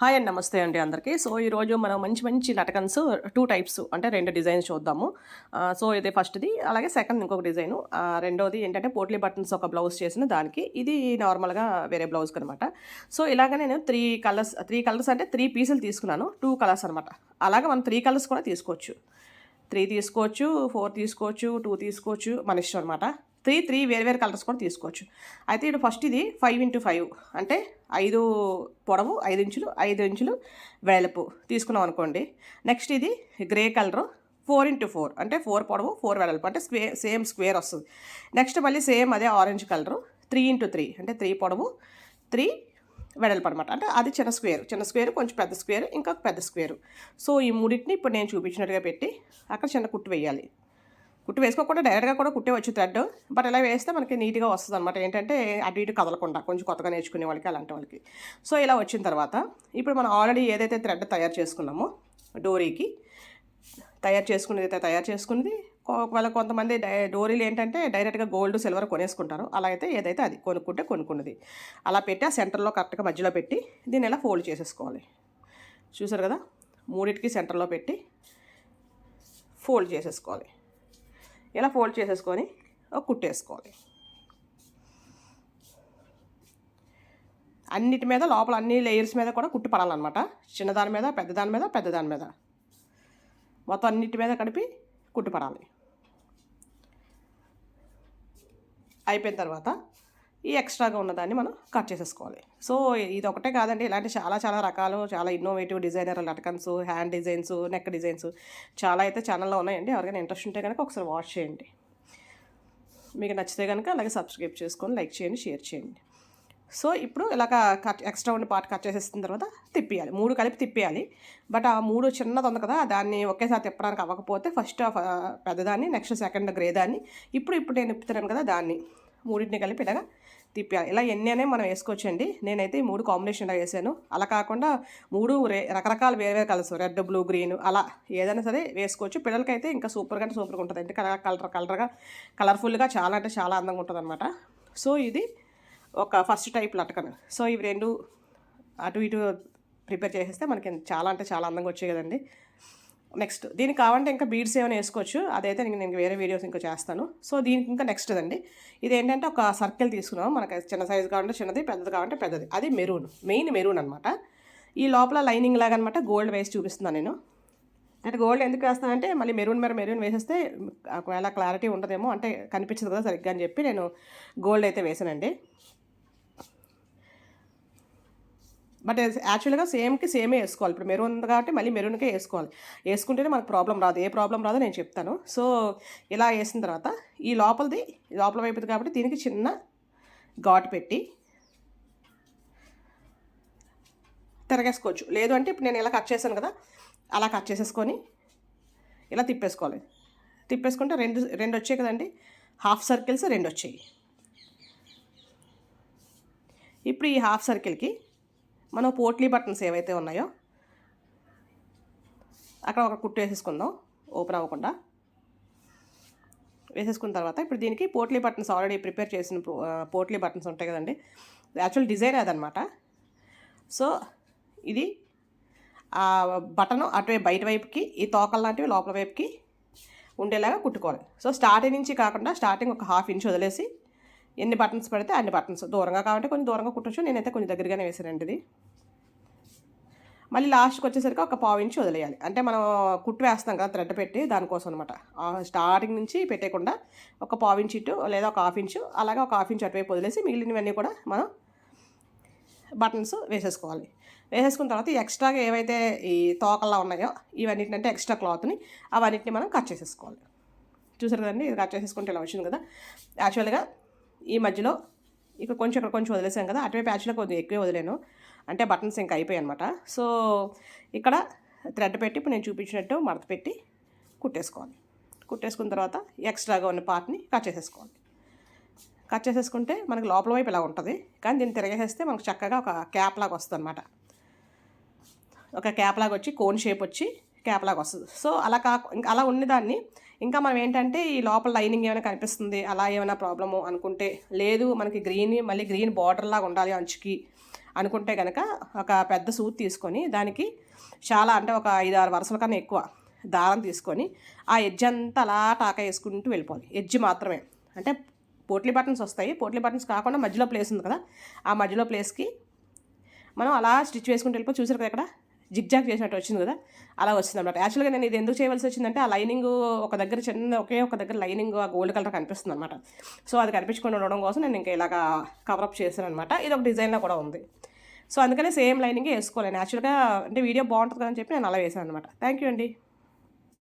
Hi అండి నమస్తే అండి అందరికీ. సో ఈరోజు మనం మంచి మంచి లటకన్స్ టూ టైప్స్ అంటే రెండు డిజైన్స్ చూద్దాము. సో ఇది ఫస్ట్ది. అలాగే సెకండ్ ఇంకొక డిజైను. రెండోది ఏంటంటే పోట్లీ బటన్స్ ఒక బ్లౌజ్ చేసిన దానికి. ఇది నార్మల్గా వేరే బ్లౌజ్కి అనమాట సో ఇలాగ నేను త్రీ కలర్స్ త్రీ కలర్స్ అంటే త్రీ పీసులు తీసుకున్నాను. టూ కలర్స్ అనమాట అలాగే మనం త్రీ కలర్స్ కూడా తీసుకోవచ్చు. త్రీ తీసుకోవచ్చు ఫోర్ తీసుకోవచ్చు టూ తీసుకోవచ్చు మన ఇష్టం అనమాట త్రీ త్రీ వేరు వేరు కలర్స్ కూడా తీసుకోవచ్చు. అయితే ఇప్పుడు ఫస్ట్ ఇది ఫైవ్ ఇంటూ ఫైవ్ అంటే ఐదు పొడవు ఐదు ఇంచులు ఐదు ఇంచులు వెడల్పు తీసుకున్నాం అనుకోండి. నెక్స్ట్ ఇది grey colour four into four అంటే ఫోర్ పొడవు ఫోర్ వెడల్పు అంటే స్క్వే సేమ్ స్క్వేర్ వస్తుంది. నెక్స్ట్ మళ్ళీ సేమ్ అదే orange colour three into three అంటే త్రీ పొడవు త్రీ వెడల్పు అనమాట అంటే అది చిన్న స్క్వేర్ చిన్న స్క్వేర్ కొంచెం పెద్ద స్క్వేర్ ఇంకా పెద్ద స్క్వేర్. సో ఈ మూడింటిని ఇప్పుడు నేను చూపించినట్టుగా పెట్టి అక్కడ చిన్న కుట్టు వేయాలి. కుట్టు వేసుకోకుండా డైరెక్ట్గా కూడా కుట్టే వచ్చు థ్రెడ్. బట్ ఇలా వేస్తే మనకి నీట్గా వస్తుంది అనమాట ఏంటంటే అటు ఇటు కదలకుండా కొంచెం కొత్తగా నేర్చుకునే వాళ్ళకి అలాంటి వాళ్ళకి. సో ఇలా వచ్చిన తర్వాత ఇప్పుడు మనం ఆల్రెడీ ఏదైతే థ్రెడ్ తయారు చేసుకున్నామో డోరీకి తయారు చేసుకునేది అయితే తయారు చేసుకునేది ఒకవేళ కొంతమంది డై డోరీలు ఏంటంటే డైరెక్ట్గా గోల్డ్ సిల్వర్ కొనేసుకుంటారు. అలా అయితే ఏదైతే అది కొనుక్కుంటే కొనుక్కున్నది. అలా పెట్టి ఆ సెంటర్లో కరెక్ట్గా మధ్యలో పెట్టి దీన్ని ఇలా ఫోల్డ్ చేసేసుకోవాలి? చూసారు కదా? మూడింటికి సెంటర్లో పెట్టి ఫోల్డ్ చేసేసుకోవాలి. ఇలా ఫోల్డ్ చేసేసుకొని ఒక కుట్టేసుకోవాలి అన్నిటి మీద లోపల అన్ని లేయర్స్ మీద కూడా కుట్టి పడాలన్నమాట. చిన్నదాని మీద పెద్దదాని మీద పెద్దదాని మీద. మొత్తం అన్నిటి మీద కలిపి కుట్టి పడాలి. అయిపోయిన తర్వాత ఈ ఎక్స్ట్రాగా ఉన్నదాన్ని మనం కట్ చేసేసుకోవాలి. సో ఇది ఒకటే కాదండి. ఇలాంటి చాలా చాలా రకాలు చాలా ఇన్నోవేటివ్ డిజైనర్ లటకన్స్ హ్యాండ్ డిజైన్స్ నెక్ డిజైన్స్ చాలా అయితే ఛానల్లో ఉన్నాయండి. ఎవరికైనా ఇంట్రెస్ట్ ఉంటే కనుక ఒకసారి వాచ్ చేయండి. మీకు నచ్చితే కనుక అలాగే సబ్స్క్రైబ్ చేసుకొని లైక్ చేయండి షేర్ చేయండి. సో ఇప్పుడు ఇలాగ కట్ ఎక్స్ట్రా ఉండి పార్ట్ కట్ చేసేసిన తర్వాత తిప్పియాలి. మూడు కలిపి తిప్పేయాలి. బట్ ఆ మూడు చిన్నది ఉంది కదా దాన్ని ఒకేసారి తిప్పడానికి అవ్వకపోతే ఫస్ట్ ఆ పెద్దదాన్ని నెక్స్ట్ సెకండ్ గ్రే దాన్ని ఇప్పుడు ఇప్పుడు నేను తిప్పుతున్నాను కదా దాన్ని. మూడింటిని కలిపి ఇలాగా తిప్పాలి ఇలా ఎన్ని అనే మనం వేసుకోవచ్చండి. నేనైతే ఈ మూడు కాంబినేషన్లో వేసాను. అలా కాకుండా మూడు రకరకాల వేరే వేరే కలర్స్ రెడ్ బ్లూ గ్రీన్ అలా ఏదైనా సరే వేసుకోవచ్చు. పిల్లలకైతే ఇంకా సూపర్గా అంటే సూపర్గా ఉంటుంది. అంటే కలర్ కలర్ కలర్గా కలర్ఫుల్గా చాలా అంటే చాలా అందంగా ఉంటుంది అనమాట సో ఇది ఒక ఫస్ట్ టైప్ లటకను సో ఇవి రెండు అటు ఇటు ప్రిపేర్ చేసేస్తే మనకి చాలా అంటే చాలా అందంగా వచ్చాయి కదండి. నెక్స్ట్ దీనికి కావాలంటే ఇంకా బీడ్స్ ఏమైనా వేసుకోవచ్చు. అదైతే నేను నేను వేరే వీడియోస్ ఇంకా చేస్తాను. సో దీనికి ఇంకా నెక్స్ట్ అండి. ఇది ఏంటంటే ఒక సర్కిల్ తీసుకున్నాం మనకి చిన్న సైజు కావాలంటే చిన్నది పెద్దది కావాలంటే పెద్దది. అది మెరూన్ మెయిన్ మెరూన్ అనమాట ఈ లోపల లైనింగ్ లాగా అనమాట గోల్డ్ వేసి చూపిస్తున్నాను నేను. అంటే గోల్డ్ ఎందుకు వేస్తానంటే మళ్ళీ మెరూన్ మీద మెరూన్ వేసేస్తే ఒకవేళ క్లారిటీ ఉండదేమో అంటే కనిపించదు కదా సరిగ్గా అని చెప్పి నేను గోల్డ్ అయితే వేసానండి. బట్ యాక్చువల్గా సేమ్కి సేమే వేసుకోవాలి. ఇప్పుడు మెరూన్ ఉంది కాబట్టి మళ్ళీ మెరూన్కే వేసుకోవాలి. వేసుకుంటేనే మనకు ప్రాబ్లం రాదు. ఏ ప్రాబ్లం రాదో నేను చెప్తాను. సో ఇలా వేసిన తర్వాత ఈ లోపలిది లోపల వైపుది కాబట్టి దీనికి చిన్న ఘాటు పెట్టి తిరగేసుకోవచ్చు. లేదు అంటే ఇప్పుడు నేను ఇలా కట్ చేశాను కదా అలా కట్ చేసేసుకొని ఇలా తిప్పేసుకోవాలి. తిప్పేసుకుంటే రెండు రెండు వచ్చాయి కదండి. హాఫ్ సర్కిల్స్ రెండు వచ్చాయి. ఇప్పుడు ఈ హాఫ్ సర్కిల్కి మనం పోట్లీ బటన్స్ ఏవైతే ఉన్నాయో అక్కడ ఒక కుట్టు వేసేసుకుందాం. ఓపెన్ అవ్వకుండా. వేసేసుకున్న తర్వాత ఇప్పుడు దీనికి పోట్లీ బటన్స్ ఆల్రెడీ ప్రిపేర్ చేసిన పో- పోట్లీ బటన్స్ ఉంటాయి కదండి. యాక్చువల్ డిజైన్ అదనమాట సో ఇది ఆ బటన్ అటువైపు బయట వైపుకి ఈ తోకల లాంటివి లోపల వైపుకి ఉండేలాగా కుట్టుకోవాలి. సో స్టార్టింగ్ నుంచి కాకుండా స్టార్టింగ్ ఒక హాఫ్ ఇంచ్ వదిలేసి ఎన్ని బటన్స్ పెడితే అన్ని బటన్స్ దూరంగా కావాలంటే కొంచెం దూరంగా కుట్టచ్చు. నేనైతే కొంచెం దగ్గరగానే వేసానండి ఇది. మళ్ళీ లాస్ట్కి వచ్చేసరికి ఒక పావు ఇంచ్ వదిలేయాలి. అంటే మనం కుట్టు వేస్తాం కదా థ్రెడ్ పెట్టి దానికోసం అనమాట స్టార్టింగ్ నుంచి పెట్టేయకుండా ఒక పావు ఇంచు ఇటు లేదా ఒక హాఫ్ ఇంచు అలాగే ఒక హాఫ్ ఇంచు అటువైపు వదిలేసి మిగిలినవన్నీ కూడా మనం బటన్స్ వేసేసుకోవాలి. వేసేసుకున్న తర్వాత ఎక్స్ట్రాగా ఏవైతే ఈ తోకల్లా ఉన్నాయో ఇవన్నిటిని అంటే ఎక్స్ట్రా క్లాత్ని అవన్నిటిని మనం కట్ చేసేసుకోవాలి. చూసారు కదండి? ఇది కట్ చేసేసుకుంటే ఇలా వచ్చింది కదా. యాక్చువల్గా ఈ మధ్యలో ఇక్కడ కొంచెం ఇక్కడ కొంచెం వదిలేసాం కదా. అటువైపు ప్యాచ్లో కొద్దిగా ఎక్కువే వదిలేను. అంటే బటన్స్ ఇంకా అయిపోయాయి అనమాట సో ఇక్కడ థ్రెడ్ పెట్టి ఇప్పుడు నేను చూపించినట్టు మడత పెట్టి కుట్టేసుకోవాలి. కుట్టేసుకున్న తర్వాత ఎక్స్ట్రాగా ఉన్న పార్ట్ని కట్ చేసేసుకోవాలి. కట్ చేసేసుకుంటే మనకి లోపల వైపు ఇలా ఉంటుంది. కానీ దీన్ని తిరగేసేస్తే మనకు చక్కగా ఒక క్యాప్ లాగా వస్తుంది అనమాట ఒక క్యాప్ లాగా వచ్చి కోన్ షేప్ వచ్చి క్యాప్ లాగా వస్తుంది. సో అలా కా ఇంకా అలా ఉన్నదాన్ని ఇంకా మనం ఏంటంటే ఈ లోపల లైనింగ్ ఏమైనా కనిపిస్తుంది అలా ఏమైనా ప్రాబ్లము అనుకుంటే లేదు మనకి గ్రీన్ మళ్ళీ గ్రీన్ బార్డర్ లాగా ఉండాలి అంచుకి అనుకుంటే కనుక ఒక పెద్ద సూట్ తీసుకొని దానికి చాలా అంటే ఒక ఐదు ఆరు వరుసల కన్నా ఎక్కువ దారం తీసుకొని ఆ ఎడ్జ్ అంతా అలా టాక వేసుకుంటూ వెళ్ళిపోవాలి. ఎడ్జ్ మాత్రమే. అంటే పోట్లీ బటన్స్ వస్తాయి. పోట్లీ బటన్స్ కాకుండా మధ్యలో ప్లేస్ ఉంది కదా ఆ మధ్యలో ప్లేస్కి మనం అలా స్టిచ్ వేసుకుంటూ వెళ్ళిపో. చూసారు కదా ఇక్కడ? జిగ్జాగ్ చేసినట్టు వచ్చింది కదా? అలా వచ్చింది అనమాట యాక్చువల్గా నేను ఇది ఎందుకు చేయవలసి వచ్చిందంటే ఆ లైనింగ్ ఒక దగ్గర చిన్న ఒకే ఒక దగ్గర లైనింగ్ ఆ గోల్డ్ కలర్ కనిపిస్తుంది అనమాట సో అది కనిపించకుండా ఉండడం కోసం నేను ఇంకా ఇలాగా కవరప్ చేశాను అనమాట ఇది ఒక డిజైన్లో కూడా ఉంది. సో అందుకనే సేమ్ లైనింగ్ వేసుకోలేను యాక్చువల్గా అంటే వీడియో బాగుంటుంది అని చెప్పి నేను అలా వేసాను అనమాట థ్యాంక్ యూ అండి.